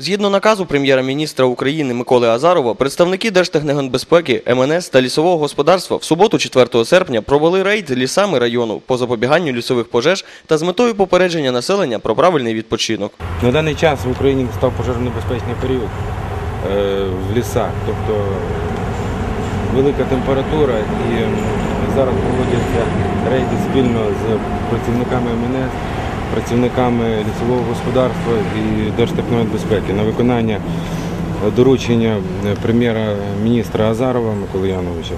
Згідно наказу прем'єра-міністра України Миколи Азарова, представники Держтехногенбезпеки, МНС та лісового господарства в суботу, 4 серпня, провели рейд лісами району по запобіганню лісових пожеж та з метою попередження населення про правильний відпочинок. На даний час в Україні став пожежонебезпечний період е, в лісах, тобто велика температура і зараз проводяться рейди спільно з працівниками МНС, працівниками лісового господарства і Держтехногенбезпеки на виконання е, доручення е, прем'єра-міністра Азарова Миколи Яновича.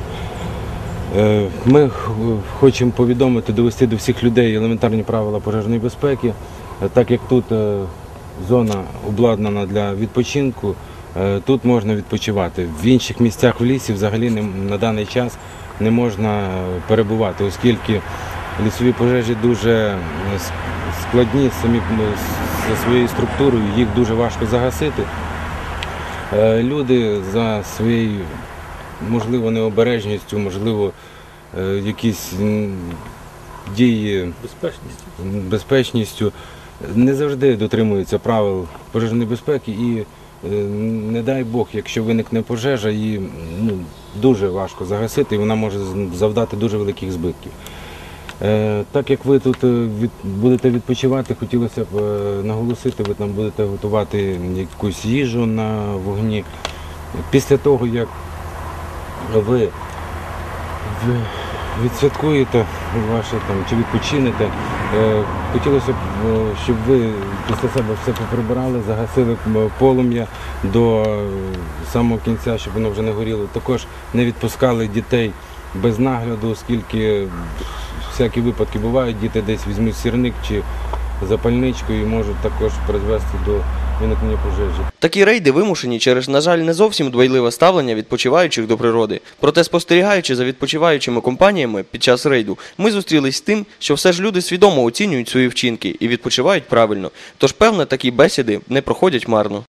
Е, Ми хочемо повідомити, довести до всіх людей елементарні правила пожежної безпеки, Е, так як тут е, зона обладнана для відпочинку, е, тут можна відпочивати. В інших місцях в лісі взагалі на даний час не можна е, перебувати, оскільки лісові пожежі дуже е, складні самі за своєю структурою, їх дуже важко загасити. Е, Люди за своєю можливо, необережністю, можливо, е, якісь дії Безпечність. безпечністю не завжди дотримуються правил пожежної безпеки і не дай Бог, якщо виникне пожежа, її ну, дуже важко загасити і вона може завдати дуже великих збитків. Е, Так як ви тут е, будете відпочивати, хотілося б е, наголосити, ви там будете готувати якусь їжу на вогні. Після того, як ви відсвяткуєте ваше там чи відпочинете. Хотілося б, щоб ви після себе все поприбирали, загасили полум'я до самого кінця, щоб воно вже не горіло. Також не відпускали дітей без нагляду, оскільки всякі випадки бувають, діти десь візьмуть сірник чи запальничку і можуть також призвести до виникнення пожежі. Такі рейди вимушені через, на жаль, не зовсім дбайливе ставлення відпочиваючих до природи. Проте, спостерігаючи за відпочиваючими компаніями під час рейду, ми зустрілись з тим, що все ж люди свідомо оцінюють свої вчинки і відпочивають правильно. Тож, певне, такі бесіди не проходять марно.